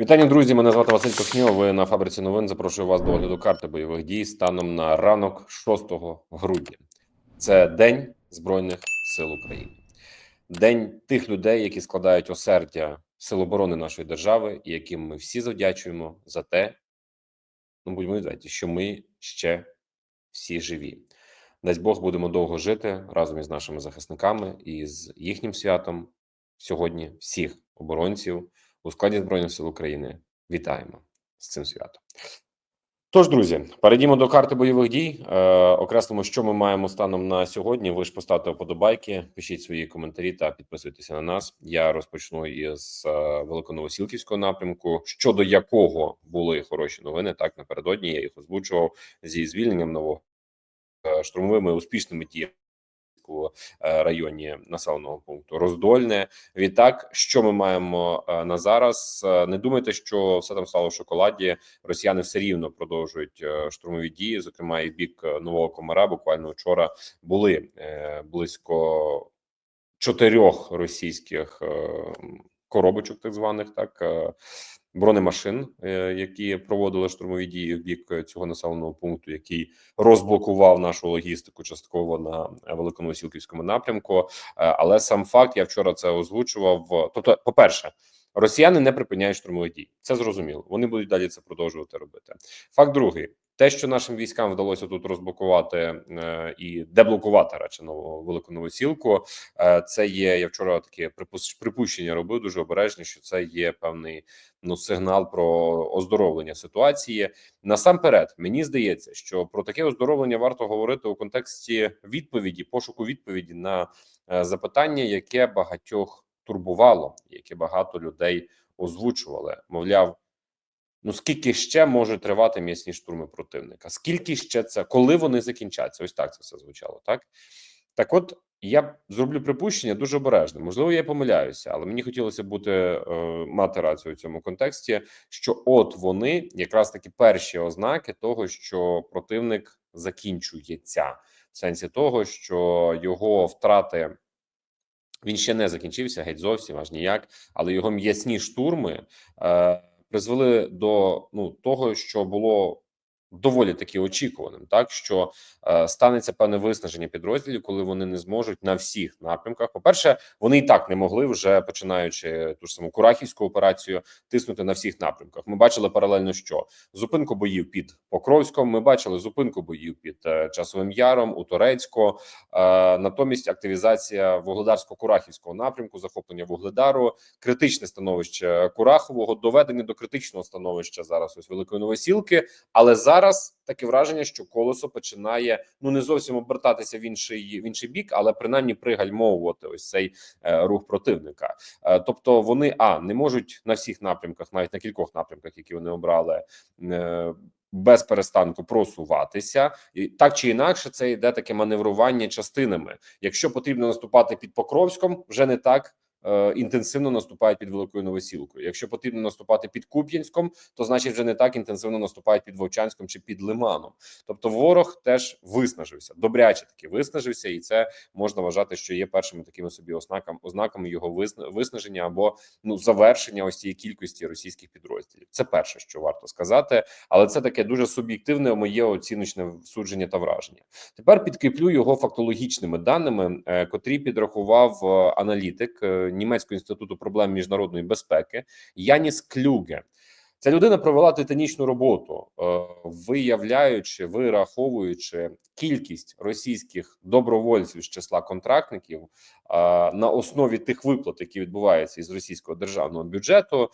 Вітання, друзі. Мене звати Василь Кохньо. Ви на фабриці новин. Запрошую вас до огляду карти бойових дій станом на ранок 6 грудня. Це День Збройних сил України, день тих людей, які складають осердя сил оборони нашої держави, і яким ми всі завдячуємо за те, ну будьмо відверті, що ми ще всі живі. Дасть Бог будемо довго жити разом із нашими захисниками і з їхнім святом сьогодні всіх оборонців у складі збройних сил України. Вітаємо з цим святом. Тож, друзі, перейдімо до карти бойових дій. Е, окреслимо, що ми маємо станом на сьогодні. Ви ж поставте вподобайки, пишіть свої коментарі та підписуйтеся на нас. Я розпочну із е, великоновосілківського напрямку, щодо якого були хороші новини. Так напередодні я їх озвучував зі звільненням нового е, штурмовими успішними діями у е, районі населеного пункту Роздольне. Відтак, що ми маємо е, на зараз? Е, Не думайте, що все там стало в шоколаді. Росіяни все рівно продовжують штурмові дії. Зокрема, і бік нового комара. Буквально вчора були близько чотирьох російських коробочок, так званих так. Е, Бронемашин, е, які проводили штурмові дії в бік е, цього населеного пункту, який розблокував нашу логістику частково на великому сілківському напрямку. Е, Але сам факт я вчора це озвучував. Тобто, по перше, росіяни не припиняють штурмових дій. Це зрозуміло. Вони будуть далі це продовжувати робити. Факт другий. Те, що нашим військам вдалося тут розблокувати е, і деблокувати радше нову велику новосілку, е, це є. Я вчора таке припущення робив дуже обережні, що це є певний ну сигнал про оздоровлення ситуації. Насамперед, мені здається, що про таке оздоровлення варто говорити у контексті відповіді, пошуку відповіді на е, запитання, яке багатьох турбувало, яке багато людей озвучували. Мовляв, ну скільки ще може тривати м'ясні штурми противника? Скільки ще це, коли вони закінчаться? Ось так це все звучало. Так так, от я зроблю припущення дуже обережно. Можливо, я помиляюся, але мені хотілося бути е, мати рацію у цьому контексті. Що от вони якраз таки перші ознаки того, що противник закінчується, в сенсі того, що його втрати. Він ще не закінчився геть зовсім аж ніяк, але його м'ясні штурми е, призвели до ну того, що було доволі таки очікуваним, так що е, станеться певне виснаження підрозділів, коли вони не зможуть на всіх напрямках. По перше, вони і так не могли вже починаючи ту ж саму Курахівську операцію тиснути на всіх напрямках. Ми бачили паралельно, що зупинку боїв під Покровськом. Ми бачили зупинку боїв під е, Часовим Яром у Турецько. Е, натомість активізація Вугледарсько-Курахівського напрямку, захоплення Вугледару, критичне становище Курахового, доведення до критичного становища зараз ось великої новосілки. Але зараз таке враження, що колесо починає ну не зовсім обертатися в інший в інший бік, але принаймні пригальмовувати ось цей е, рух противника. Е, тобто вони а не можуть на всіх напрямках, навіть на кількох напрямках, які вони обрали. Е, без перестанку просуватися, і так чи інакше, це йде таке маневрування частинами. Якщо потрібно наступати під Покровськом, вже не так інтенсивно наступають під Великою Новосілкою. Якщо потрібно наступати під Куп'янськом, то значить вже не так інтенсивно наступають під Вовчанськом чи під Лиманом. Тобто, ворог теж виснажився, добряче таки виснажився, і це можна вважати, що є першими такими собі ознаками, ознаками його висна- виснаження або ну завершення ось цієї кількості російських підрозділів. Це перше, що варто сказати, але це таке дуже суб'єктивне моє оціночне судження та враження. Тепер підкріплю його фактологічними даними, е, котрі підрахував е, аналітик е, німецького інституту проблем міжнародної безпеки Яніс Клюге. Ця людина провела титанічну роботу, е, виявляючи, вираховуючи кількість російських добровольців з числа контрактників на основі тих виплат, які відбуваються із російського державного бюджету.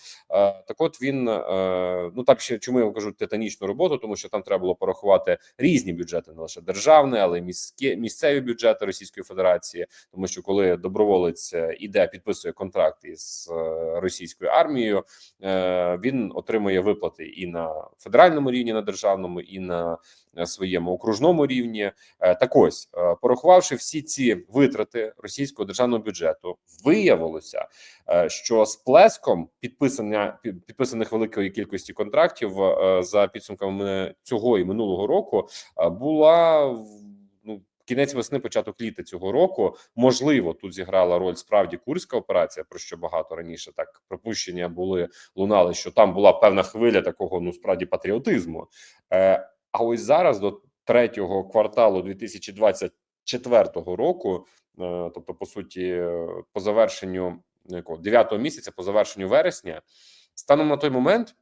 Так, от він е, ну там ще чому я кажу титанічну роботу, тому що там треба було порахувати різні бюджети, не лише державний, але й міські місцеві бюджети Російської Федерації. Тому що коли доброволець е, іде, підписує контракт із е, російською армією, він отримує виплати і на федеральному рівні, на державному, і на своєму окружному рівні. Е, Так ось, е, порахувавши всі ці витрати російського державного бюджету, виявилося, е, що з плеском підписання підписаних великої кількості контрактів за підсумками цього і минулого року була ну кінець весни, початок літа цього року. Можливо, тут зіграла роль справді курська операція, про що багато раніше так припущення були лунали, що там була певна хвиля такого ну справді патріотизму. Е, А ось зараз до третього кварталу 2024 року, е, тобто по суті, по завершенню ну, 9 місяця, по завершенню вересня, станом на той момент.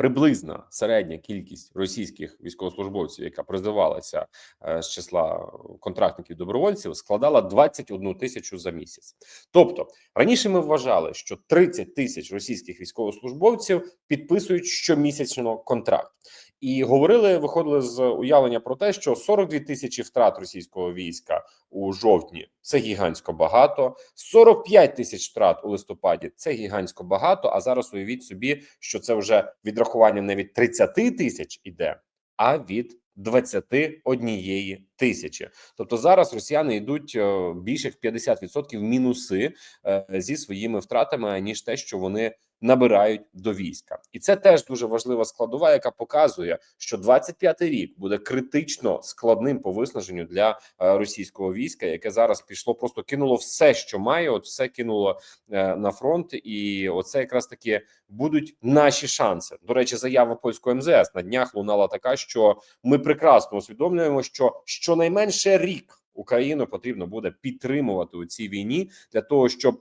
Приблизна середня кількість російських військовослужбовців, яка призивалася е, з числа контрактників добровольців, складала 21 тисячу за місяць. Тобто раніше ми вважали, що 30 тисяч російських військовослужбовців підписують щомісячно контракт, і говорили, виходили з уявлення про те, що 42 тисячі втрат російського війська у жовтні це гігантсько багато. 45 тисяч втрат у листопаді це гігантсько багато. А зараз уявіть собі, що це вже відрахування не від 30 тисяч іде, а від 21 тисячі. Тобто зараз росіяни йдуть е, більше як 50% мінуси е, зі своїми втратами, ніж те, що вони набирають до війська, і це теж дуже важлива складова, яка показує, що 25-й рік буде критично складним по виснаженню для е, російського війська, яке зараз пішло, просто кинуло все, що має, от все кинуло е, на фронт, і оце якраз таки будуть наші шанси. До речі, заява польського МЗС. На днях лунала така, що ми прекрасно усвідомлюємо, що щонайменше рік Україну потрібно буде підтримувати у цій війні для того, щоб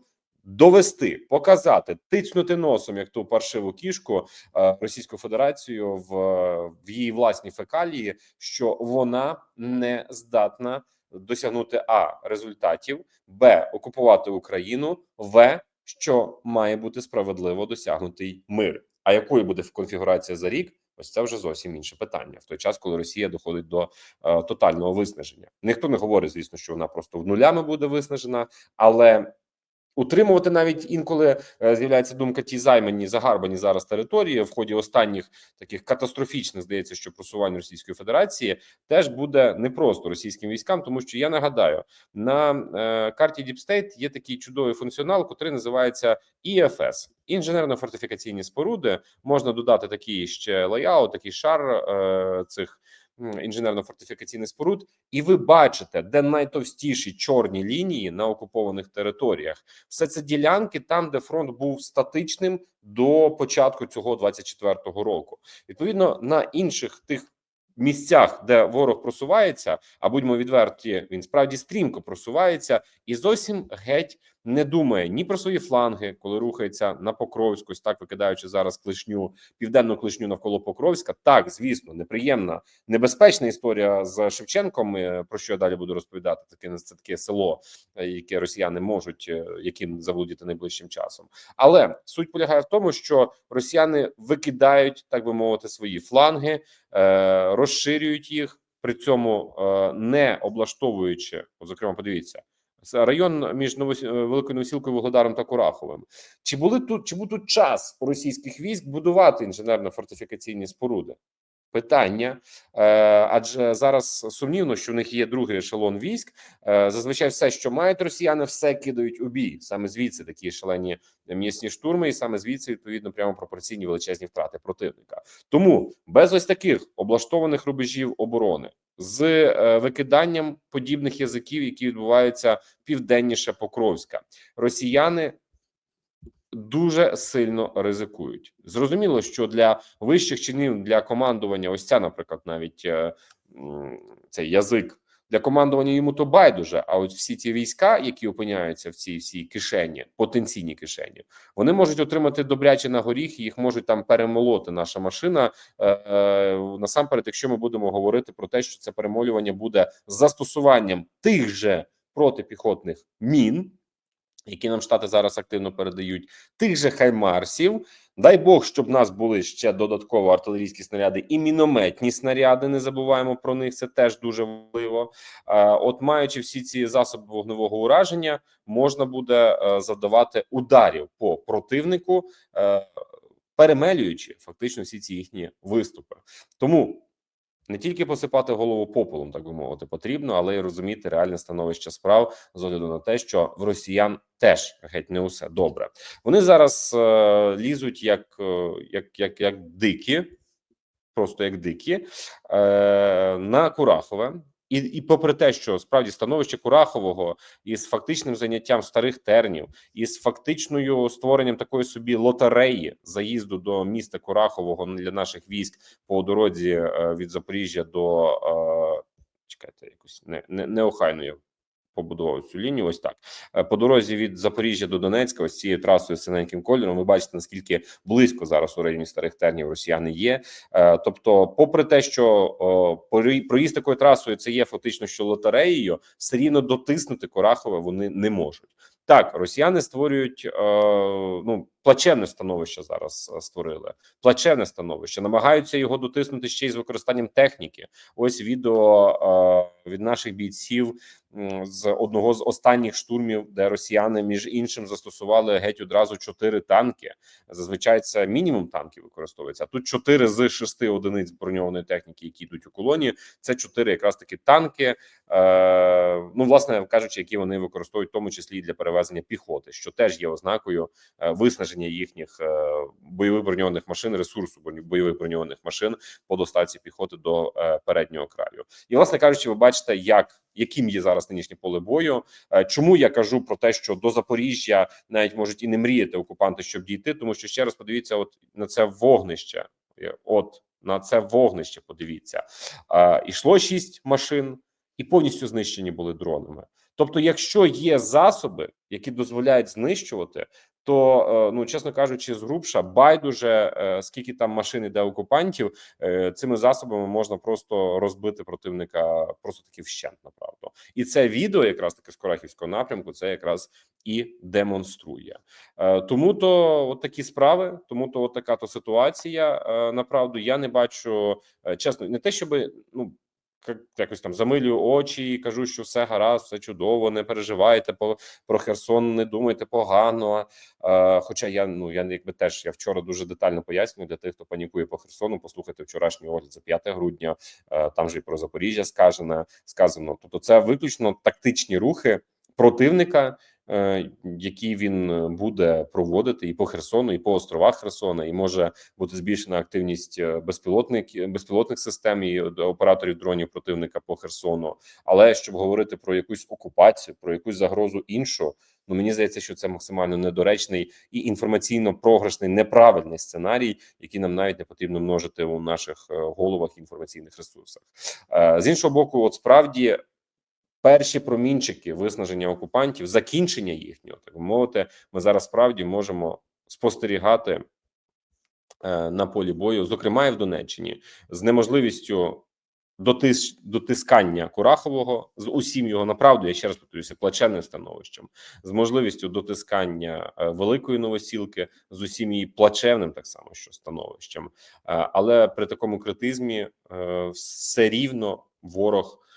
довести, показати, тицнути носом, як ту паршиву кішку е, Російську Федерацію в, в її власній фекалії, що вона не здатна досягнути а результатів, б окупувати Україну, в що має бути справедливо досягнутий мир. А якою буде конфігурація за рік? Ось це вже зовсім інше питання в той час, коли Росія доходить до е, тотального виснаження. Ніхто не говорить, звісно, що вона просто в нулями буде виснажена, але Утримувати навіть інколи е, з'являється думка ті займані загарбані зараз території в ході останніх таких катастрофічних здається, що просувань Російської Федерації теж буде непросто російським військам, тому що я нагадаю на е, карті State є такий чудовий функціонал, який називається ІФС. інженерно-фортифікаційні споруди. Можна додати такий ще лайаут, такий шар е, цих інженерно-фортифікаційних споруд, і ви бачите, де найтовстіші чорні лінії на окупованих територіях. Все це ділянки там, де фронт був статичним до початку цього 24-го року. Відповідно на інших тих. Місцях, де ворог просувається, а будьмо відверті, він справді стрімко просувається і зовсім геть не думає ні про свої фланги, коли рухається на Покровську, ось так викидаючи зараз клишню південну клишню навколо Покровська. Так, звісно, неприємна, небезпечна історія з Шевченком. е, Про що я далі буду розповідати? Таке це таке село, е, яке росіяни можуть е, яким заволодіти найближчим часом. Але суть полягає в тому, що росіяни викидають, так би мовити, свої фланги, розширюють їх. При цьому не облаштовуючи, от, зокрема, подивіться район між Новос... е, Великою Новосілкою, Вугледаром та Кураховим. Чи були тут чи був тут час у російських військ будувати інженерно-фортифікаційні споруди? Питання, е, адже зараз сумнівно, що в них є другий ешелон військ. Е, зазвичай все, що мають росіяни, все кидають у бій. Саме звідси такі шалені м'ясні штурми, і саме звідси відповідно прямо пропорційні величезні втрати противника. Тому без ось таких облаштованих рубежів оборони з е, викиданням подібних язиків, які відбуваються південніше Покровська, росіяни дуже сильно ризикують. Зрозуміло, що для вищих чинів для командування, ось ця, наприклад, навіть е, цей язик. Для командування йому то байдуже. А от всі ці війська, які опиняються в цій всій кишені, потенційній кишені, вони можуть отримати добряче на горіх, їх можуть там перемолоти. Наша машина е, е, насамперед, якщо ми будемо говорити про те, що це перемолювання буде з застосуванням тих же протипіхотних мін, які нам штати зараз активно передають, тих же хаймарсів. Дай Бог, щоб в нас були ще додатково артилерійські снаряди і мінометні снаряди. Не забуваємо про них. Це теж дуже важливо. От, маючи всі ці засоби вогневого ураження, можна буде е, завдавати ударів по противнику, е, перемелюючи фактично всі ці їхні виступи. Тому не тільки посипати голову попелом, так би мовити, потрібно, але й розуміти реальне становище справ з огляду на те, що в росіян теж геть не усе добре. Вони зараз е, лізуть як, е, як, як, як дикі, просто як дикі, е, на Курахове. І, і попри те, що справді становище Курахового із фактичним заняттям старих тернів, із фактичною створенням такої собі лотереї заїзду до міста Курахового для наших військ по дорозі е, від Запоріжжя до е, чекайте, якось не, не, неохайно я побудував цю лінію. Ось так Е, по дорозі від Запоріжжя до Донецька, ось цією трасою синеньким кольором. Ви бачите наскільки близько зараз у районі старих тернів росіяни є. Е, Тобто, попри те, що проїзд такою трасою це є фактично що лотереєю, все рівно дотиснути Корахове вони не можуть. Так, росіяни створюють е, ну плачевне становище зараз е, створили. Плачевне становище, намагаються його дотиснути ще й з використанням техніки. Ось відео е, від наших бійців з одного з останніх штурмів, де росіяни між іншим застосували геть одразу чотири танки. Зазвичай це мінімум танків використовується. Тут чотири з шести одиниць броньованої техніки, які йдуть у колонії. Це чотири якраз таки танки. Е, ну, власне кажучи, які вони використовують в тому числі і для перевезення піхоти, що теж є ознакою е, виснаження їхніх е, бойових броньованих машин, ресурсу бойових броньованих машин по доставці піхоти до е, переднього краю. І власне кажучи, ви бачите, як яким є зараз нинішнє поле бою. Е, Чому я кажу про те, що до Запоріжжя навіть можуть і не мріяти окупанти, щоб дійти, тому що ще раз подивіться, от на це вогнище, от на це вогнище. Подивіться, ішло шість машин, і повністю знищені були дронами. Тобто, якщо є засоби, які дозволяють знищувати, то е, ну чесно кажучи, з грубша байдуже е, скільки там машин іде окупантів, е, цими засобами можна просто розбити противника, просто таки вщент направду. І це відео, якраз таки з Корахівського напрямку, це якраз і демонструє. Тому то от такі справи, тому то от така то ситуація. Направду я не бачу чесно, не те, щоб ну. Як- Якось там замилюю очі і кажу, що все гаразд, все чудово, не переживайте по про Херсон, не думайте погано. Е, хоча я ну я якби теж я вчора дуже детально пояснюю для тих, хто панікує по Херсону. Послухайте вчорашній огляд за 5 грудня. Е, там же і про Запоріжжя сказано. Сказано. Тобто, це виключно тактичні рухи противника, які він е, буде проводити і по Херсону, і по островах Херсона, і може бути збільшена активність е, безпілотних безпілотних систем і е, операторів дронів противника по Херсону. Але щоб говорити про якусь окупацію, про якусь загрозу іншу. Ну мені здається, що це максимально недоречний і інформаційно програшний неправильний сценарій, який нам навіть не потрібно множити у наших е, головах інформаційних ресурсах. Е, З іншого боку, от справді перші промінчики виснаження окупантів, закінчення їхнього, так мовити, ми зараз справді можемо спостерігати е, на полі бою, зокрема і в Донеччині, з неможливістю дотис, дотискання Курахового з усім його направду. Я ще раз повторюся, плачевним становищем, з можливістю дотискання е, великої новосілки з усім її плачевним, так само що становищем. Е, але при такому критизмі все рівно ворог.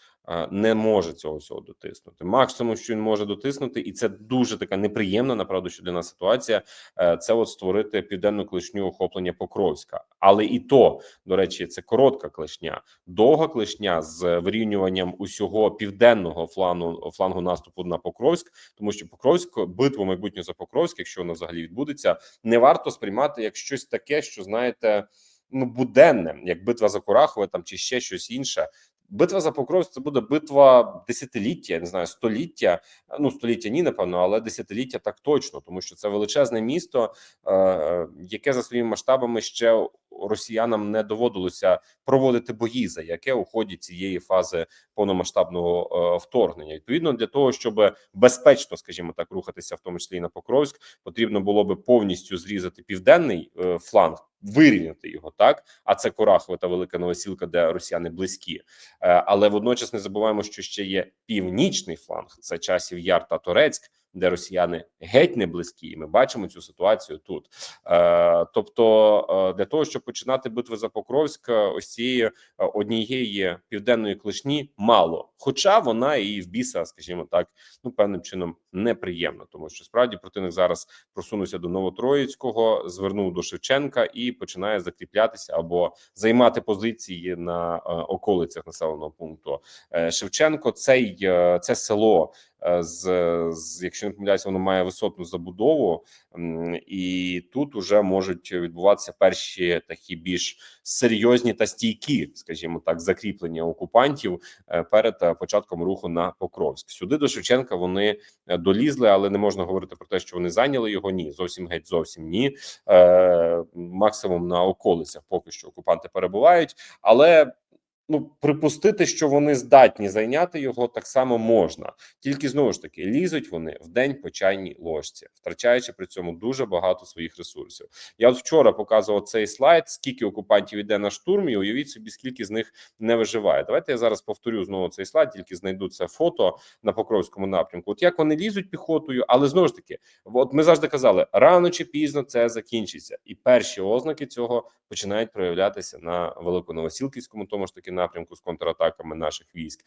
Не може цього всього дотиснути. Максимум, що він може дотиснути, і це дуже така неприємна, направду, що для нас ситуація. е, Це от створити південну клешню охоплення Покровська. Але і то, до речі, це коротка клешня, довга клешня з вирівнюванням усього південного флангу флангу наступу на Покровськ, тому що Покровськ, битву майбутнього за Покровськ, якщо вона взагалі відбудеться, не варто сприймати як щось таке, що знаєте, ну буденне, як битва за Курахове там чи ще щось інше. Битва за Покровськ це буде битва десятиліття, я не знаю, століття. Ну століття ні, напевно, але десятиліття так точно, тому що це величезне місто, е, яке за своїми масштабами ще росіянам не доводилося проводити бої, за яке у ході цієї фази повномасштабного е, вторгнення. Відповідно, для того, щоб безпечно, скажімо так, рухатися, в тому числі і на Покровськ, потрібно було би повністю зрізати південний е, фланг, вирівняти його так. А це Корахове та Велика Новосілка, де росіяни близькі. Е, Але водночас не забуваємо, що ще є північний фланг. Це часів Яр та Торецьк, де росіяни геть не близькі. І ми бачимо цю ситуацію тут. Е, Тобто, е, для того, щоб починати битви за Покровськ, е, ось цієї е, однієї південної клешні мало, хоча вона і в біса, скажімо так, ну певним чином неприємна, тому що справді противник зараз просунувся до Новотроїцького, звернув до Шевченка і починає закріплятися або займати позиції на околицях населеного пункту Шевченко. Цей це село з, з якщо не помиляюся, воно має висотну забудову, і тут уже можуть відбуватися перші такі більш серйозні та стійкі, скажімо так, закріплення окупантів е, перед е, початком руху на Покровськ. Сюди до Шевченка вони е, долізли, але не можна говорити про те, що вони зайняли його. Ні, зовсім геть зовсім ні. Е, максимум на околицях поки що окупанти перебувають, але. Ну, припустити, що вони здатні зайняти його, так само можна. Тільки знову ж таки лізуть вони в день по чайній ложці, втрачаючи при цьому дуже багато своїх ресурсів. Я от вчора показував цей слайд, скільки окупантів йде на штурм, і уявіть собі, скільки з них не виживає. Давайте я зараз повторю знову цей слайд, тільки знайду це фото на Покровському напрямку. От як вони лізуть піхотою, але знову ж таки, от ми завжди казали, рано чи пізно це закінчиться, і перші ознаки цього починають проявлятися на великоновосілківському, тому ж таки напрямку з контратаками наших військ,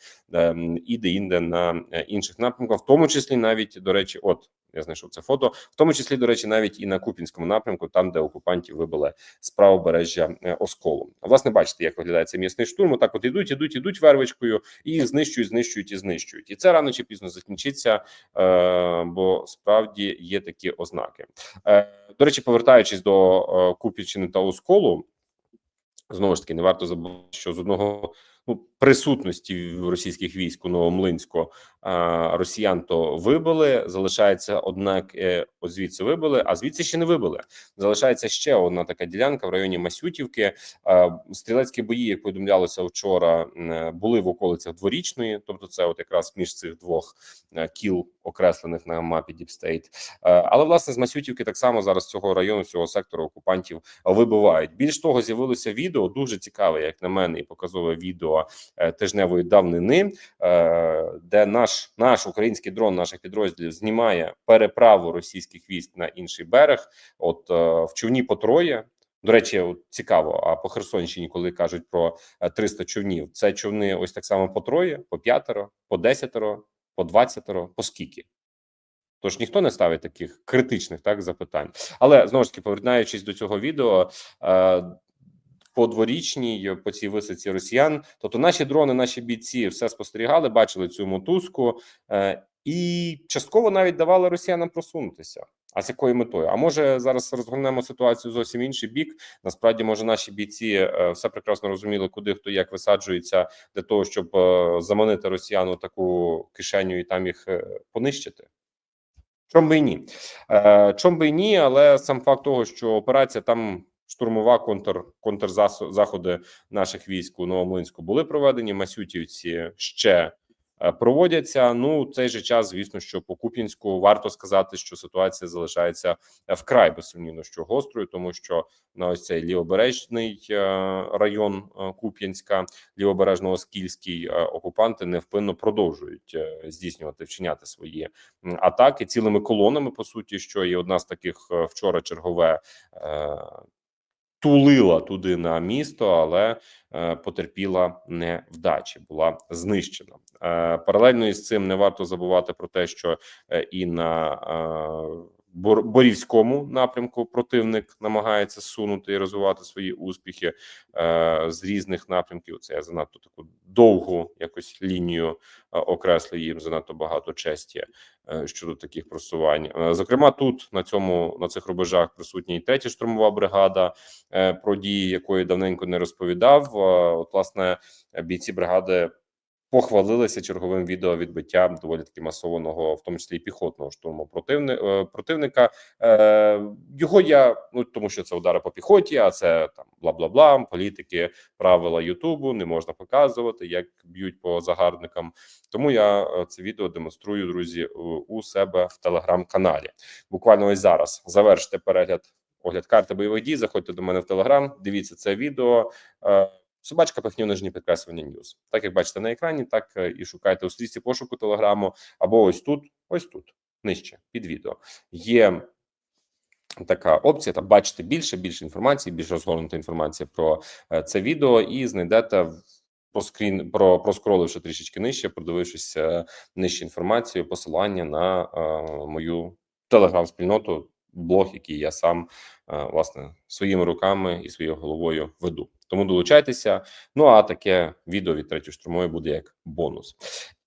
і де інде на е, інших напрямках, в тому числі навіть до речі, от я знайшов це фото, в тому числі до речі, навіть і на Купінському напрямку, там де окупантів вибили з правобережжя е, Осколу. А власне, бачите, як виглядає цей м'ясний штурм. Отак от ідуть, ідуть, ідуть вервичкою і знищують, знищують і знищують. І це рано чи пізно закінчиться, е, бо справді є такі ознаки. До речі, повертаючись до е, та Осколу, знову ж таки не варто забувати, що з одного ну присутності російських військ у Новомлинську росіян то вибили. Залишається однак, е, от звідси вибили, а звідси ще не вибили. Залишається ще одна така ділянка в районі Масютівки. Стрілецькі бої, як повідомлялося вчора, були в околицях дворічної, тобто це от якраз між цих двох е, кіл, окреслених на мапі Діпстейт. Але власне з Масютівки так само зараз цього району, цього сектору окупантів вибивають. Більш того, з'явилося відео дуже цікаве, як на мене, і показове відео тижневої давнини, е, де наш наш український дрон наших підрозділів знімає переправу російських військ на інший берег. От е, в човні по троє. До речі, от цікаво. А по Херсонщині, коли кажуть про е, 300 човнів, це човни ось так само по троє, по п'ятеро, по десятеро, по двадцятеро, по скільки. Тож ніхто не ставить таких критичних так запитань. Але знову ж таки, повертаючись до цього відео. Е, по дворічній по цій висадці росіян, тобто наші дрони, наші бійці все спостерігали, бачили цю мотузку е, і частково навіть давали росіянам просунутися. А з якою метою? А може зараз розгорнемо ситуацію зовсім інший бік. Насправді, може, наші бійці е, все прекрасно розуміли, куди хто як висаджується для того, щоб е, заманити росіян у таку кишеню і там їх е, понищити. Чом би і ні, е, чом би і ні, але сам факт того, що операція там штурмова контр контрзаходи наших військ у Новомлинську були проведені. Масютівці ще е, проводяться. Ну в цей же час, звісно, що по Куп'янську варто сказати, що ситуація залишається е, вкрай безсумнівно, що гострою, тому що на ось цей лівобережний е, район Куп'янська, лівобережно-оскільський е, окупанти невпинно продовжують здійснювати вчиняти свої атаки цілими колонами. По суті, що є одна з таких вчора чергове. Тулила туди на місто, але е, потерпіла невдачі, була знищена. Е, паралельно із цим не варто забувати про те, що е, і на Борівському напрямку противник намагається сунути і розвивати свої успіхи е, з різних напрямків. Це я занадто таку довгу якось лінію е, окреслив їм занадто багато честі е, щодо таких просувань. Е, Зокрема, тут на цьому на цих рубежах присутня і третя штурмова бригада, е, про дії якої давненько не розповідав. Е, От, власне, бійці бригади. Похвалилися черговим відеовідбиттям доволі таки масованого, в тому числі і піхотного штурму противни, е, противника. Е, його я ну тому, що це удари по піхоті, а це там бла бла бла. Політики, правила Ютубу не можна показувати, як б'ють по загарбникам. Тому я е, це відео демонструю, друзі, у себе в телеграм-каналі. Буквально ось зараз завершите перегляд огляд карти бойових дій. Заходьте до мене в телеграм, дивіться це відео. Е, Собачка пихню нижні підкреслення Ньюз. Так як бачите на екрані, так е, і шукайте у стрічці пошуку телеграму, або ось тут, ось тут, нижче під відео. Є така опція. Там бачите більше, більше інформації, більш розгорнута інформація про е, це відео, і знайдете в по скрін про проскроливши трішечки нижче, продивившись е, нижче інформацію, посилання на е, мою телеграм-спільноту, блог, який я сам власне своїми руками і своєю головою веду. Тому долучайтеся. Ну а таке відео від третьої штурмової буде як бонус.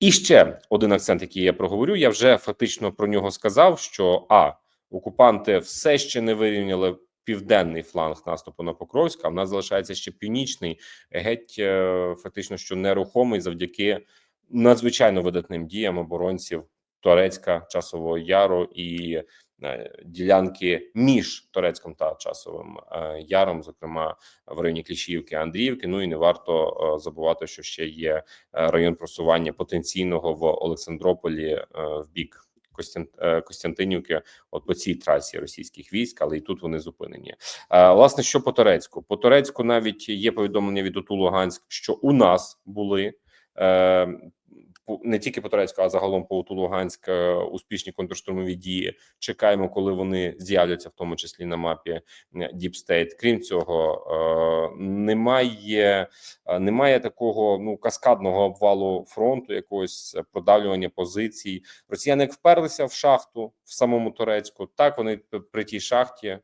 І ще один акцент, який я проговорю. Я вже фактично про нього сказав: що а окупанти все ще не вирівняли південний фланг наступу на Покровськ, а в нас залишається ще північний, геть е, фактично, що нерухомий завдяки надзвичайно видатним діям оборонців Торецька, Часового Яру і е, ділянки між Торецьком та Часовим е, Яром, зокрема в районі Кліщіївки, Андріївки. Ну і не варто е, забувати, що ще є е, район просування потенційного в Олександрополі е, в бік. Е, Костянтинівки, от по цій трасі російських військ, але і тут вони зупинені. Е, Власне, що по Турецьку? По Турецьку навіть є повідомлення від ОТУ Луганськ, що у нас були е, не тільки по Турецьку, а загалом по ОТУ Луганськ е, успішні контрштурмові дії. Чекаємо, коли вони з'являться, в тому числі на мапі State. Крім цього, е, немає е, немає такого ну каскадного обвалу фронту, якогось продавлювання позицій. Росіяни як вперлися в шахту в самому Турецьку, так вони при тій шахті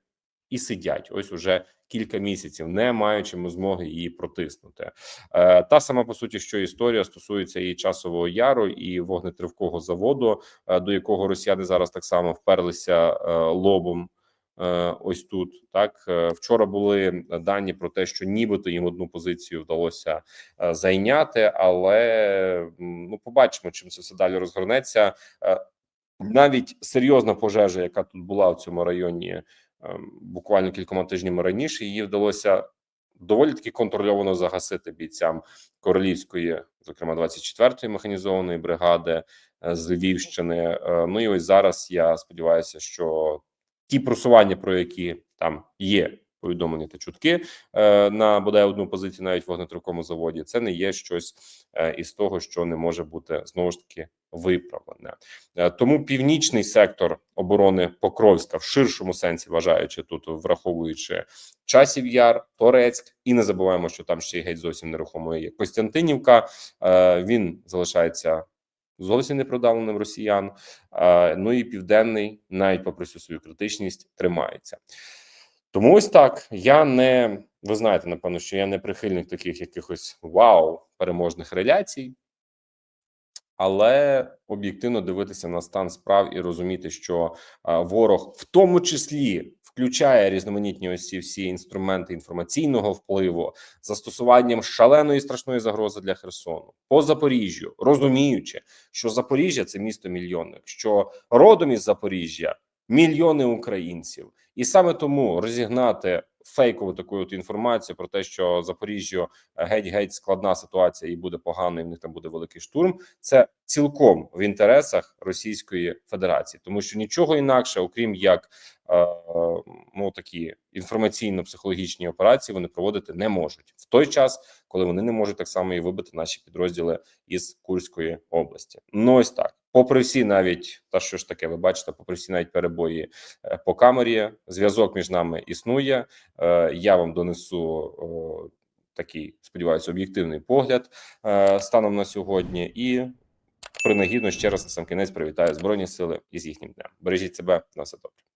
і сидять. Ось уже кілька місяців, не маючи ми змоги її протиснути. Е, та сама по суті, що історія стосується і часового яру, і вогнетривкого заводу, е, до якого росіяни зараз так само вперлися е, лобом. Е, Ось тут так вчора були дані про те, що нібито їм одну позицію вдалося зайняти, але ну побачимо, чим це все далі розгорнеться. Навіть серйозна пожежа, яка тут була в цьому районі, буквально кількома тижнями раніше, її вдалося доволі таки контрольовано загасити бійцям королівської, зокрема 24-ї механізованої бригади е, з Львівщини. Е, Ну і ось зараз я сподіваюся, що ті просування, про які там є повідомлення та чутки е, на бодай одну позицію, навіть в вогнетривкому заводі, це не є щось е, із того, що не може бути знову ж таки виправлене. Е, Тому північний сектор оборони Покровська в ширшому сенсі, вважаючи тут, враховуючи часів яр, Торецьк, і не забуваємо, що там ще й геть зовсім нерухомою є Костянтинівка. Він залишається зовсім непродавленим росіян. е, Ну і південний, навіть попри всю свою критичність, тримається. Тому ось так. Я не ви знаєте, напевно, що я не прихильник таких якихось вау переможних реляцій але об'єктивно дивитися на стан справ і розуміти, що а, ворог в тому числі включає різноманітні ось ці всі інструменти інформаційного впливу застосуванням шаленої страшної загрози для Херсону по Запоріжжю, розуміючи, що Запоріжжя це місто мільйонник, що родом із Запоріжжя мільйони українців, і саме тому розігнати фейкову таку от інформацію про те, що Запоріжжю геть-геть складна ситуація і буде погано, і в них там буде великий штурм. Це цілком в інтересах Російської Федерації, тому що нічого інакше, окрім як е, ну такі інформаційно-психологічні операції, вони проводити не можуть в той час, коли вони не можуть так само і вибити наші підрозділи із Курської області. Ну ось так. Попри всі, навіть та що ж таке, ви бачите, попри всі навіть перебої е, по камері, зв'язок між нами існує. Е, Я вам донесу такий, сподіваюся, об'єктивний погляд е, станом на сьогодні. І принагідно ще раз на сам кінець привітаю збройні сили із їхнім днем. Бережіть себе на все добре.